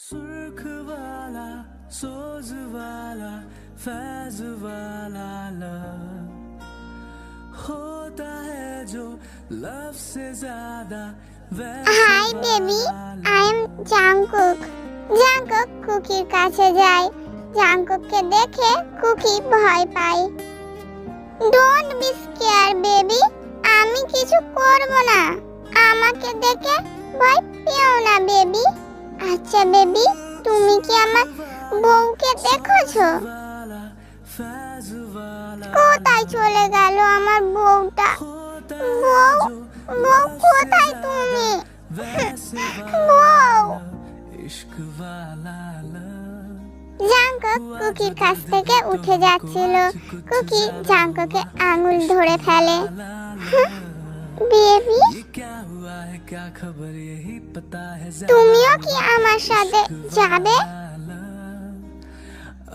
सुर्ख वाला सोज वाला फैज वाला लव होता है जो लव से ज्यादा hi baby I am Jungkook Jungkook কুকির কাছে যায় জাংকুককে দেখে কুকি ভয় পায় ডোন্ট বি স্কেয়ার বেবি আমি কিছু করব না আমাকে দেখে ভয় পেও না বেবি আচ্ছা বেবি, তুমি কি আমার বউকে দেখেছ? কোথায় চলে গেল আমার বউটা? বউ বউ, কোথায় তুমি? বউ। জাঙ্কক কুকির কাছ থেকে উঠে যাচ্ছিল। কুকি জাঙ্ককে আঙুল ধরে ফেলে। বেবি তুমিও কি আমার সাথে যাবে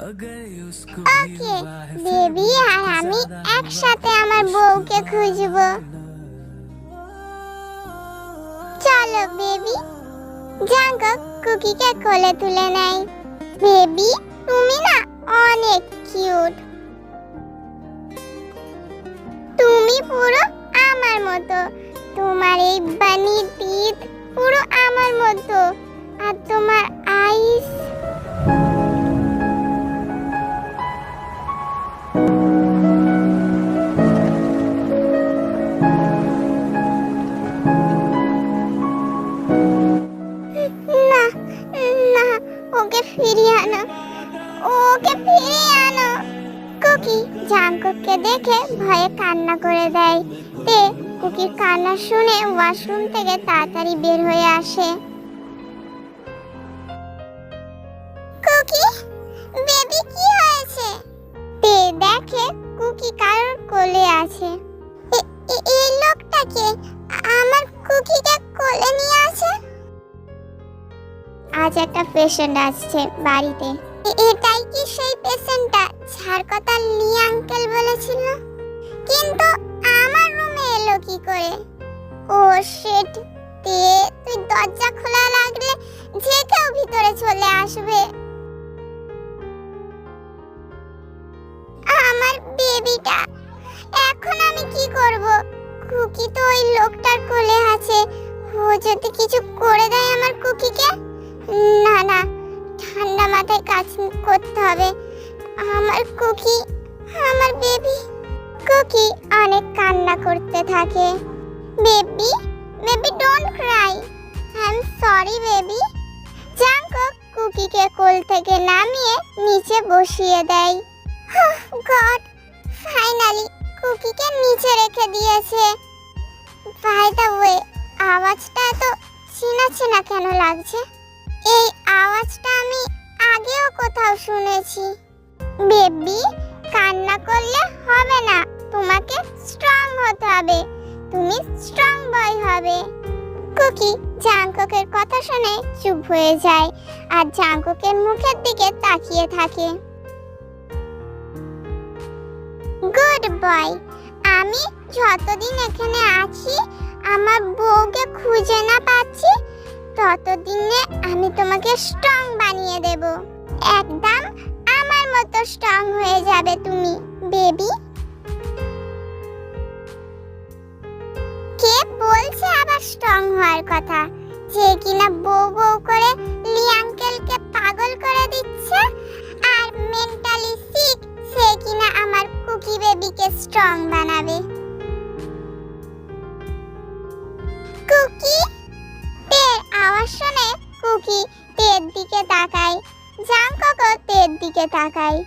ওকে বেবি আর আমি একসাথে আমার বউকে খুঁজব চলো বেবি জাঙ্গক কুকিকে কোলে তুলে নেই বেবি তুমি না অনেক কিউট তুমি পুরো আমার মতো। তোমার এই বানি টিথ পুরো আমার মতো। আর তোমার আইস। ওকে ফিরিয়ে ওকে ফিরিয়ে আনো। কুকি, জাঙ্কুককে দেখে ভয়ে কান্না করে দেয়। তে কুকির কান্না শুনে ওয়াশরুম থেকে তাড়াতাড়ি বের হয়ে আসে। কুকি বেবি কি হয়েছে? তে দেখে কুকি কারোর কোলে আছে। এই লোকটাকে আমার কুকিকে কোলে নিয়ে আছে আজ একটা পেশেন্ট আসছে বাড়িতে। এটাই কি সেই পেশেন্টটা যার কথা লি আঙ্কেল বলেছিল। কিন্তু কি করে? ও শিট তে তুই দরজা খোলা লাগলে যে কেউ ভিতরে চলে আসবে। আমার বেবিটা, এখন আমি কি করব? কুকি তো ওই লোকটার কোলে আছে। ও যদি কিছু করে দেয় আমার কুকিকে? না না, ঠান্ডা মাথায় কাজ করতে হবে। আমার কুকি, আমার বেবি। কুকি অনেক কান্না করতে থাকে। Baby baby don't cry I am sorry baby. Jungkook কুকিকে কোল থেকে নামিয়ে নিচে বসিয়ে দেয়। গড ফাইনালি কুকিকে নিচে রেখে দিয়েছে। বাই দ্য ওয়ে আওয়াজটা এত চেনা চেনা কেন লাগছে? এই আওয়াজটা আমি আগেও কোথাও শুনেছি। বেবি কান্না করলে হবে না। তোমাকে স্ট্রং হতে হবে। তুমি স্ট্রং বয় হবে। কুকি জাঙ্ককের কথা শুনে চুপ হয়ে যায় আর জাঙ্ককের মুখের দিকে তাকিয়ে থাকে। গুড বয় আমি যতদিন এখানে আছি, আমার বউকে খুঁজে না পাচ্ছি, ততদিনে আমি তোমাকে স্ট্রং বানিয়ে দেব। একদম মতো স্ট্রং হয়ে যাবে তুমি বেবি কে বলছে আবার স্ট্রং হওয়ার কথা? যে কিনা বউ বউ করে লি আঙ্কেলকে পাগল করে দিচ্ছে, আর মেন্টালি সিক সে কিনা আমার কুকি বেবিকে স্ট্রং বানাবে দিকে তাকায়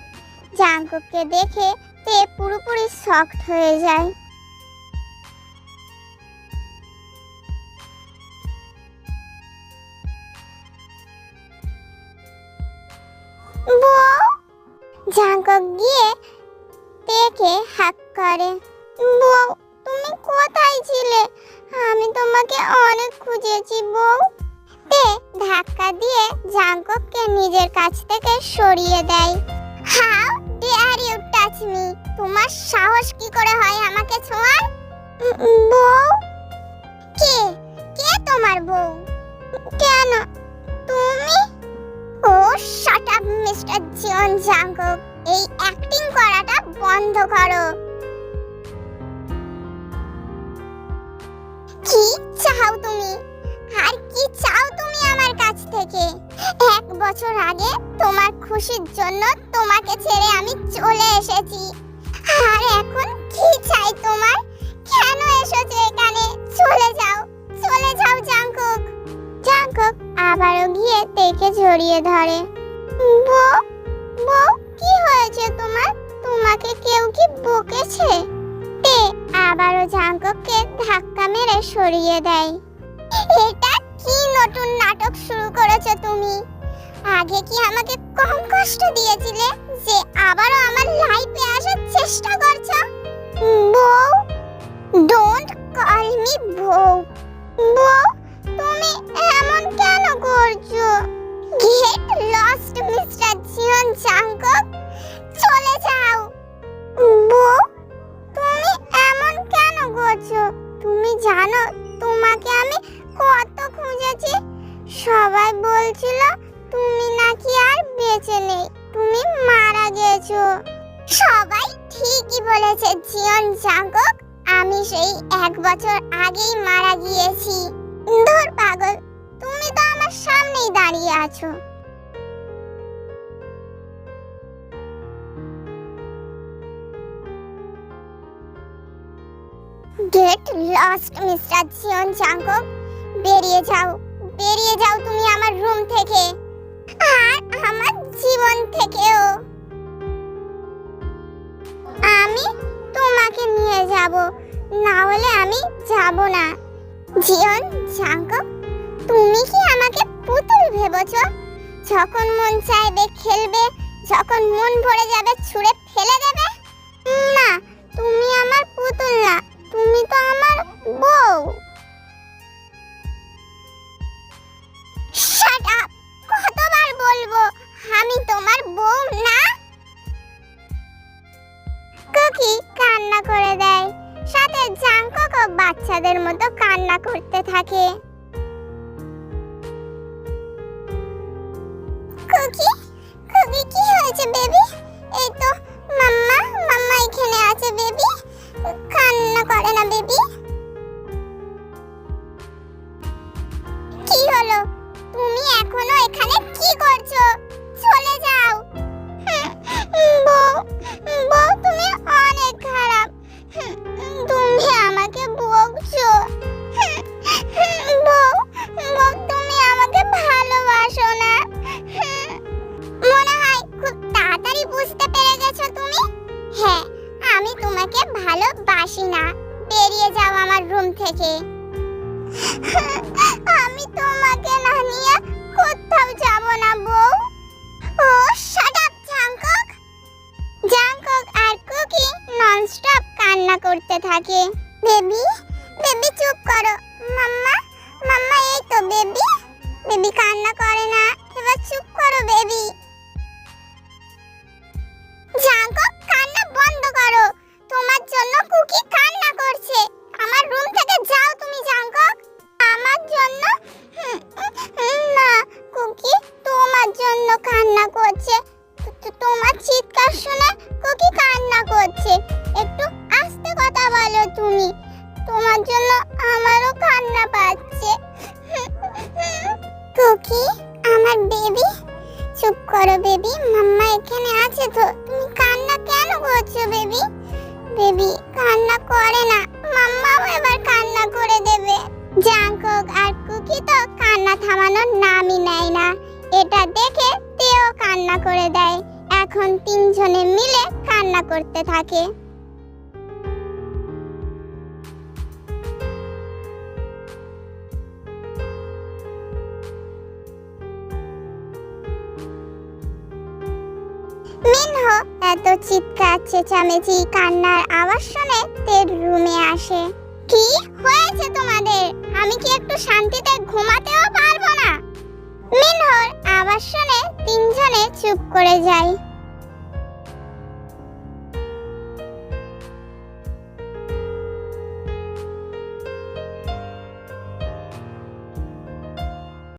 জাংকককে দেখে তে পুরোপুরি শকড হয়ে যায়। জাংকক গিয়ে তেকে হাক করে। বউ, তুমি কোথায় ছিলে? আমি তোমাকে অনেক খুঁজেছি, বউ। ধাক্কা দিয়ে জাংকককে নিজের কাছ থেকে সরিয়ে দেয়। How dare you touch me? তোমার সাহস কি করে হয় আমাকে ছোঁয়ার? বউ? কে? কে তোমার বউ? কেন? তুমি? ও shut up mister Jeon Jungkook এই অ্যাক্টিং করাটা বন্ধ করো। বছর আগে তোমার খুশির জন্য তোমাকে ছেড়ে আমি চলে এসেছি। আর এখন কি চাই তোমার? কেন এসেছ এখানে? চলে যাও চলে যাও জাঙ্কুক জাঙ্কুক আবারও গিয়ে তেকে জড়িয়ে ধরে। বউ বউ কি হয়েছে তোমার? তোমাকে কেউ কি বকেছে? তে আবারও জাঙ্কুককে ধাক্কা মেরে সরিয়ে দেয়। এটা কি নতুন নাটক শুরু করেছ তুমি? আগে কি আমাকে কম কষ্ট দিয়েছিলে যে আবারও আমার লাইফে আসার চেষ্টা করছ? বউ ডোন্ট কল মি বউ। বউ, তুমি এমন কেন করছ? Get lost mister Jeon Jungkook চলে যাও। বউ, তুমি এমন কেন করছ? তুমি জানো তোমাকে আমি কত খুঁজেছি। সবাই বলছিল বেঁচে নেই। তুমি মারা গেছো। সবাই ঠিকই বলেছে, জিয়ন জাঙ্কক, আমি সেই এক বছর আগেই মারা গিয়েছি। ধর পাগল, তুমি তো আমার সামনেই দাঁড়িয়ে আছো। Get lost mister Jeon Jungkook বেরিয়ে যাও বেরিয়ে যাও তুমি আমার রুম থেকে। জীবন থেকেও। আমি তোমাকে নিয়ে যাব, না হলে আমি যাব না। জিয়ন জাঙ্কক তুমি কি আমাকে পুতুল ভেবেছ? যখন মন চাইবে খেলবে, যখন মন ভরে যাবে ছুঁড়ে ফেলে দেবে? না, তুমি আমার পুতুল না, তুমি তো আমার তোমাকে ভালোবাসি না বেরিয়ে যাও আমার রুম থেকে। আমি তোমাকে না নিয়ে কোথাও যাব না বউ। ও শাট আপ জাঙ্কক জাঙ্কক আর কুকি ননস্টপ কান্না করতে থাকে। বেবি মাম্মা এখানে আছে তো, তুমি কান্না কেন করছ বেবি? বেবি, কান্না করে না। মাম্মাও এবার কান্না করে দেবে। জাঙ্কক আর কুকি তো কান্না থামানোর নামই নেয় না। এটা দেখে তেও কান্না করে দেয়। এখন তিনজনে মিলে কান্না করতে থাকে। এত চিৎকার, চেঁচামেচি, কান্নার আওয়াজ শুনে তের রুমে আসে। কি হয়েছে তোমাদের? আমি কি একটু শান্তিতে ঘুমাতেও পারব না? মিনহর আওয়াজ শুনে তিনজনে চুপ করে যায়।